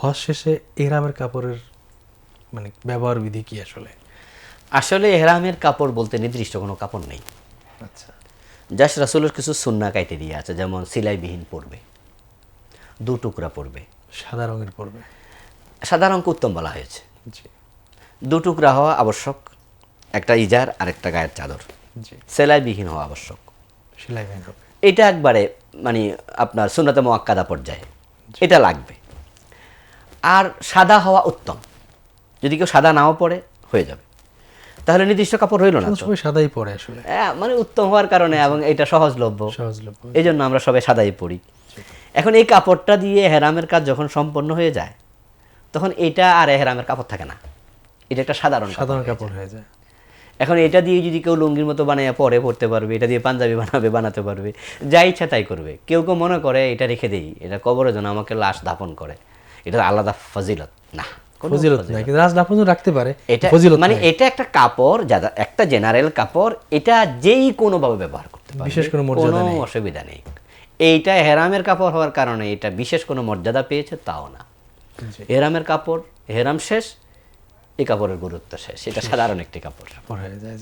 হজ শেষে এহরামের কাপড়ের মানে ব্যবহার বিধি কি আসলে? আসলে এহরামের কাপড় বলতে নির্দিষ্ট কোনো কাপড় নেই। আচ্ছা। জাস্ট রাসুলের কিছু সুন্না ক্রাইটেরিয়া আছে যেমন সিলাইবিহীন পড়বে দু টুকরা পড়বে সাদা রঙের পরবে। সাদা রঙকে উত্তম বলা হয়েছে। দু টুকরা হওয়া আবশ্যক একটা ইজার আর একটা গায়ের চাদর। সেলাইবিহীন হওয়া আবশ্যক। সেলাই ভেঙে হবে। এটা একবারে মানে আপনার সুন্নতে মোয়াক্কাদা পর্যায়ে। এটা লাগবে। আর সাদা হওয়া উত্তম। যদি কেউ সাদা নাও পড়ে হয়ে যাবে। তাহলে নির্দিষ্ট কাপড় রইল না সবাই সাদাই পরে আসলে। হ্যাঁ, মানে উত্তম হওয়ার কারণে এবং এটা সহজলভ্য। সহজলভ্য। এই জন্য আমরা সবাই সাদাই পড়ি এখন এই কাপড়টা দিয়ে হেরামের কাজ যখন সম্পন্ন হয়ে যায় তখন এটা আর হেরামের কাপড় থাকে না। এটা একটা সাধারণ সাধারণ কাপড় হয়ে যায়। এখন এটা দিয়ে যদি কেউ লুঙ্গির মতো বানায় পরে পড়তে পারবে এটা দিয়ে পাঞ্জাবি বানাবে বানাতে পারবে যা ইচ্ছা তাই করবে। কেউ কেউ মনে করে এটা রেখে দেই এটা কবরের জন্য আমাকে লাশ দাফন করে। এটা আলাদা ফজিলত। না কোনো ফজিলত নাই কিন্তু রাজনাফন রাখতে পারে এটা মানে এটা একটা কাপড় যা একটা জেনারেল কাপড় এটা যেই কোনোভাবে ব্যবহার করতে বিশেষ কোনো মর্যাদা কোনো নেই। অসুবিধা নেই। এইটা হেরামের কাপড় হওয়ার কারণে এটা বিশেষ কোনো মর্যাদা পেয়েছে? তাও না। হেরামের কাপড় হেরাম শেষ এই কাপড়ের গুরুত্ব শেষ। এটা সাধারণ একটি কাপড়। হয়ে যায়